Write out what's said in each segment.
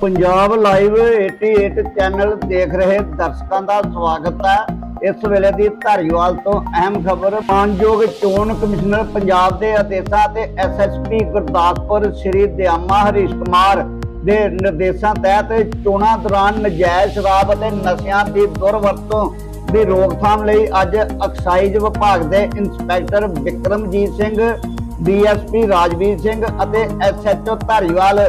Punjab live 88 channel ਦੇਖ ਰਹੇ ਦਰਸ਼ਕਾਂ ਦਾ ਸਵਾਗਤ ਹੈ। ਇਸ ਵੇਲੇ ਦੀ ਧਾਰੀਵਾਲ ਤੋਂ ਅਹਿਮ ਖਬਰ, ਮਾਨਯੋਗ ਚੋਣ ਕਮਿਸ਼ਨਰ ਪੰਜਾਬ ਦੇ ਆਦੇਸ਼ਾਂ ਤੇ ਐਸਐਸਪੀ ਗੁਰਦਾਸਪੁਰ ਸ਼੍ਰੀ ਦਿਆਮਾ ਹਰੀਸ਼ ਕੁਮਾਰ ਦੇ ਨਿਰਦੇਸ਼ਾਂ ਤਹਿਤ ਚੋਣਾਂ ਦੌਰਾਨ ਨਜਾਇਜ਼ ਸ਼ਰਾਬ ਅਤੇ ਨਸ਼ਿਆਂ ਦੀ ਦੁਰਵਰਤੋਂ ਦੀ ਰੋਕਥਾਮ ਲਈ ਅੱਜ ਐਕਸਾਈਜ਼ ਵਿਭਾਗ ਦੇ ਇੰਸਪੈਕਟਰ ਵਿਕਰਮਜੀਤ ਸਿੰਘ, ਡੀਐਸਪੀ ਰਾਜਵੀਰ ਸਿੰਘ ਅਤੇ ਐਸਐਚਓ ਧਾਰੀਵਾਲ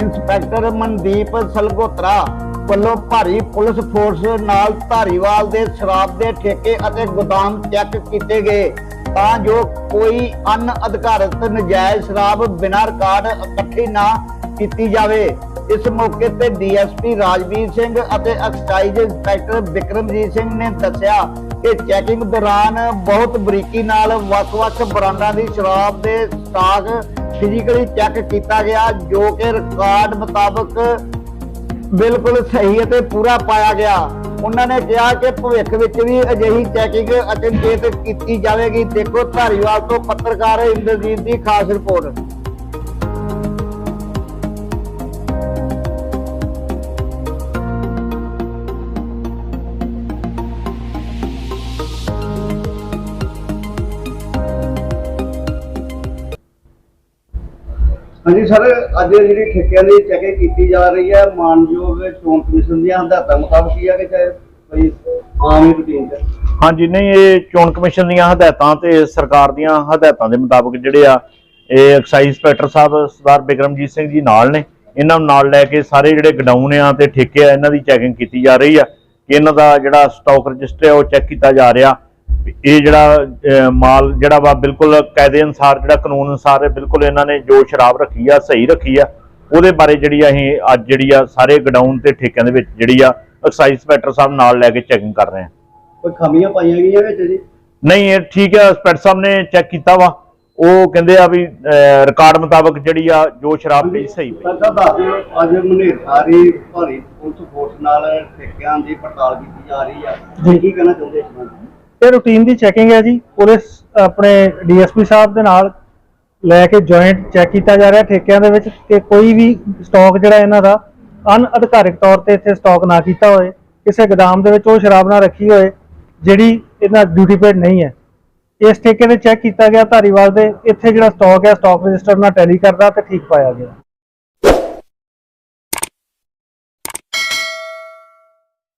ਇੰਸਪੈਕਟਰ ਮਨਦੀਪ ਸਲਗੋਤਰਾ ਵੱਲੋਂ ਭਾਰੀ ਪੁਲਿਸ ਫੋਰਸ ਨਾਲ ਧਾਰੀਵਾਲ ਦੇ ਸ਼ਰਾਬ ਦੇ ਠੇਕੇ ਅਤੇ ਗੋਦਾਮ ਚੈੱਕ ਕੀਤੇ ਗਏ। ਤਾਂ ਜੋ ਕੋਈ ਅਨਅਧਿਕਾਰਤ ਨਜਾਇਜ਼ ਸ਼ਰਾਬ ਬਿਨਾਂ ਰਿਕਾਰਡ ਇਕੱਠੀ ਨਾ ਕੀਤੀ ਜਾਵੇ। ਇਸ ਮੌਕੇ ਤੇ ਡੀਐਸਪੀ ਰਾਜਵੀਰ ਸਿੰਘ ਅਤੇ ਐਕਸਾਈਜ਼ ਇੰਸਪੈਕਟਰ ਵਿਕਰਮਜੀਤ ਸਿੰਘ ਨੇ ਦੱਸਿਆ ਕਿ ਚੈਕਿੰਗ ਦੌਰਾਨ ਬਹੁਤ ਬਰੀਕੀ ਨਾਲ ਵੱਖ-ਵੱਖ ਬ੍ਰਾਂਡਾਂ ਦੀ ਸ਼ਰਾਬ ਦੇ ਸਟਾਕ ਫਿਜ਼ੀਕਲੀ ਚੈੱਕ ਕੀਤਾ ਗਿਆ, ਜੋ ਕਿ ਰਿਕਾਰਡ ਮੁਤਾਬਕ ਬਿਲਕੁਲ ਸਹੀ ਅਤੇ ਪੂਰਾ ਪਾਇਆ ਗਿਆ। ਉਹਨਾਂ ਨੇ ਕਿਹਾ ਕਿ ਭਵਿੱਖ ਵਿੱਚ ਵੀ ਅਜਿਹੀ ਚੈਕਿੰਗ ਅਚਨਚੇਤ ਕੀਤੀ ਜਾਵੇਗੀ। ਦੇਖੋ ਧਾਰੀਵਾਲ ਤੋਂ ਪੱਤਰਕਾਰ ਇੰਦਰਜੀਤ ਦੀ ਖਾਸ ਰਿਪੋਰਟ। ਹਾਂਜੀ ਸਰ, ਅੱਜ ਜਿਹੜੀ ਠੇਕਿਆਂ ਦੀ ਚੈਕਿੰਗ ਕੀਤੀ ਜਾ ਰਹੀ ਹੈ, ਮਾਨਯੋਗ ਚੋਣ ਕਮਿਸ਼ਨ ਦੀਆਂ ਹਦਾਇਤਾਂ ਮੁਤਾਬਕ ਹੀ ਆ ਕਿ ਚਾਹੇ ਕੋਈ ਆਮ ਹੀ ਰੂਟੀਨ ਚ। ਹਾਂਜੀ, ਨਹੀਂ, ਇਹ ਚੋਣ ਕਮਿਸ਼ਨ ਦੀਆਂ ਹਦਾਇਤਾਂ ਤੇ ਸਰਕਾਰ ਦੀਆਂ ਹਦਾਇਤਾਂ ਦੇ ਮੁਤਾਬਕ ਜਿਹੜੇ ਆ, ਇਹ ਐਕਸਾਈਜ਼ ਇੰਸਪੈਕਟਰ ਸਾਹਿਬ ਸਰਦਾਰ ਬਿਕਰਮਜੀਤ ਸਿੰਘ ਜੀ ਨਾਲ ਨੇ। ਇਹਨਾਂ ਨੂੰ ਨਾਲ ਲੈ ਕੇ ਸਾਰੇ ਜਿਹੜੇ ਗਡਾਊਨ ਆ ਤੇ ਠੇਕੇ ਆ, ਇਹਨਾਂ ਦੀ ਚੈਕਿੰਗ ਕੀਤੀ ਜਾ ਰਹੀ ਆ। ਕਿ ਇਹਨਾਂ ਦਾ ਜਿਹੜਾ ਸਟਾਕ ਰਜਿਸਟਰ ਹੈ ਉਹ ਚੈੱਕ ਕੀਤਾ ਜਾ ਰਿਹਾ। ਇਹ ਜਿਹੜਾ ਮਾਲ ਜਿਹੜਾ ਵਾ ਬਿਲਕੁਲ ਕਾਇਦੇ ਅਨੁਸਾਰ ਜਿਹੜਾ ਕਾਨੂੰਨ ਅਨੁਸਾਰ ਹੈ ਬਿਲਕੁਲ ਇਹਨਾਂ ਨੇ ਜੋ ਸ਼ਰਾਬ ਰੱਖੀ ਆ ਸਹੀ ਰੱਖੀ ਆ ਉਹਦੇ ਬਾਰੇ ਜਿਹੜੀ ਆ ਅਸੀਂ ਅੱਜ ਜਿਹੜੀ ਆ ਸਾਰੇ ਗਡਾਊਨ ਤੇ ਠੇਕਿਆਂ ਦੇ ਵਿੱਚ ਜਿਹੜੀ ਆ ਐਕਸਾਈਜ਼ ਇੰਸਪੈਕਟਰ ਸਾਹਿਬ ਨਾਲ ਲੈ ਕੇ ਚੈਕਿੰਗ ਕਰ ਰਹੇ ਆ ਕੋਈ ਖਾਮੀਆਂ ਪਾਈਆਂ ਗਈਆਂ ਵਿੱਚ ਜੀ? ਨਹੀਂ ਇਹ ਠੀਕ ਹੈ ਇੰਸਪੈਕਟਰ ਸਾਹਿਬ ਨੇ ਚੈੱਕ ਕੀਤਾ ਵਾ ਉਹ ਕਹਿੰਦੇ ਆ ਵੀ ਰਿਕਾਰਡ ਮੁਤਾਬਕ ਜਿਹੜੀ ਆ ਜੋ ਸ਼ਰਾਬ ਪਈ ਸਹੀ ਪਈ। ਸਰ ਸਾਹਿਬ ਦੱਸ ਦਿਓ ਅੱਜ ਮਨੇਠਾਰੀ ਭਾਰੀ ਪੁਲਿਸ ਫੋਰਸ ਨਾਲ ਠੇਕਿਆਂ ਦੀ ਪੜਤਾਲ ਕੀਤੀ ਜਾ ਰਹੀ ਆ। ਜੀ। ਕੀ ਕਹਿਣਾ ਚਾਹੁੰਦੇ ਇਸ ਬਾਰੇ? ਇਹ ਰੂਟੀਨ ਦੀ ਚੈਕਿੰਗ ਹੈ ਜੀ। ਪੁਲਿਸ ਆਪਣੇ ਡੀਐਸਪੀ ਸਾਹਿਬ ਦੇ ਨਾਲ ਲੈ ਕੇ ਜੁਆਇੰਟ ਚੈੱਕ ਕੀਤਾ ਜਾ ਰਿਹਾ ਠੇਕਿਆਂ ਦੇ ਵਿੱਚ ਕਿ ਕੋਈ ਵੀ ਸਟਾਕ ਜਿਹੜਾ ਇਹਨਾਂ ਦਾ ਅਨਅਧਿਕਾਰਿਤ ਤੌਰ ਤੇ ਇੱਥੇ ਸਟਾਕ ਨਾ ਕੀਤਾ ਹੋਏ, ਕਿਸੇ ਗੋਦਾਮ ਦੇ ਵਿੱਚ ਉਹ ਸ਼ਰਾਬ ਨਾ ਰੱਖੀ ਹੋਏ, ਜਿਹੜੀ ਇਹਨਾਂ ਡਿਊਟੀ ਪੇਡ ਨਹੀਂ ਹੈ। ਇਸ ਠੇਕੇ ਦੇ ਚੈੱਕ ਕੀਤਾ ਗਿਆ ਧਾਰੀਵਾਲ ਦੇ, ਇੱਥੇ ਜਿਹੜਾ ਸਟਾਕ ਹੈ ਸਟਾਕ ਰਜਿਸਟਰ ਨਾਲ ਟੈਲੀ ਕਰਦਾ ਤੇ ਠੀਕ ਪਾਇਆ ਗਿਆ।